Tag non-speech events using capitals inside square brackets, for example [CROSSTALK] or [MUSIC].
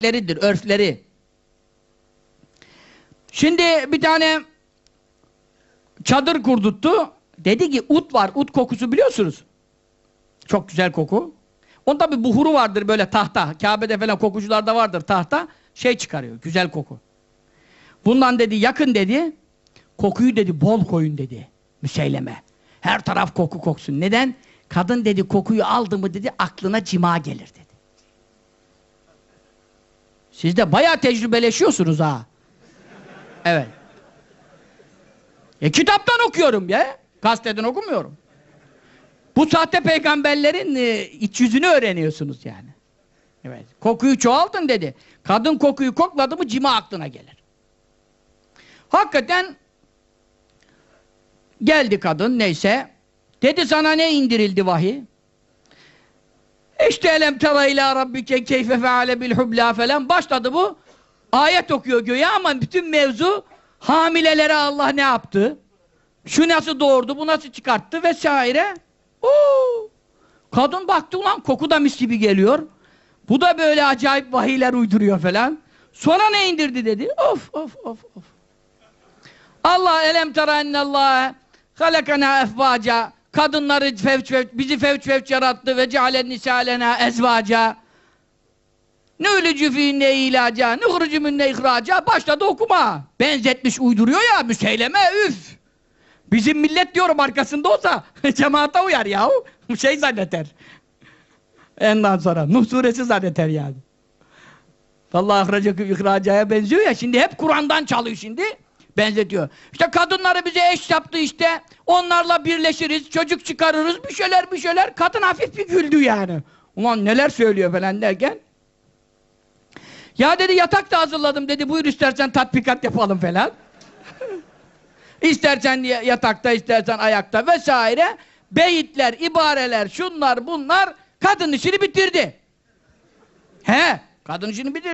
adetleridir, örfleri. Şimdi bir tane çadır kurduttu. Dedi ki ut var, ut kokusu biliyorsunuz. Çok güzel koku. Onda bir buhuru vardır böyle tahta. Kabe'de falan kokucularda vardır tahta. Şey çıkarıyor, güzel koku. Bundan dedi yakın dedi. Kokuyu dedi bol koyun dedi. Müseyleme. Her taraf koku koksun. Neden? Kadın dedi kokuyu aldı mı dedi aklına cima gelir dedi. Siz de bayağı tecrübeleşiyorsunuz ha. Evet. E kitaptan okuyorum ya. Gazeteden okumuyorum. Bu sahte peygamberlerin e, iç yüzünü öğreniyorsunuz yani. Evet. Kokuyu çoğaltın dedi. Kadın kokuyu kokladı mı cima aklına gelir. Hakikaten geldi kadın neyse. Dedi sana ne indirildi vahiy? İşte elem tera ila rabbike keyfe feale bil hubla falan başladı bu. Ayet okuyor göğe ama bütün mevzu hamilelere Allah ne yaptı? Şu nasıl doğurdu, bu nasıl çıkarttı vesaire. Oo! Kadın baktı ulan koku da mis gibi geliyor. Bu da böyle acayip vahiyler uyduruyor falan. Sonra ne indirdi dedi. Of of of of. Allah elem tera ennallâhe halakana efvaca kadınları fevç fevç, bizi fevç fevç yarattı. Ve cealen nisâlena ezvaca. Ne ölücü fî ne ilaca ne hırıcı ne ihraca. Başladı okuma. Benzetmiş uyduruyor ya müseyleme üf. Bizim millet diyorum arkasında olsa [LAUGHS] cemaate uyar yahu. Şey zanneter. Ondan sonra Nuh suresi zanneter yani. Vallahi ahracakı ihracaya benziyor ya şimdi hep Kur'an'dan çalıyor şimdi benzetiyor. İşte kadınları bize eş yaptı işte. Onlarla birleşiriz, çocuk çıkarırız, bir şeyler bir şeyler. Kadın hafif bir güldü yani. Ulan neler söylüyor falan derken. Ya dedi yatak da hazırladım dedi. Buyur istersen tatbikat yapalım falan. [LAUGHS] istersen yatakta, istersen ayakta vesaire. Beyitler, ibareler, şunlar bunlar kadın işini bitirdi. He, kadın işini bitirdi.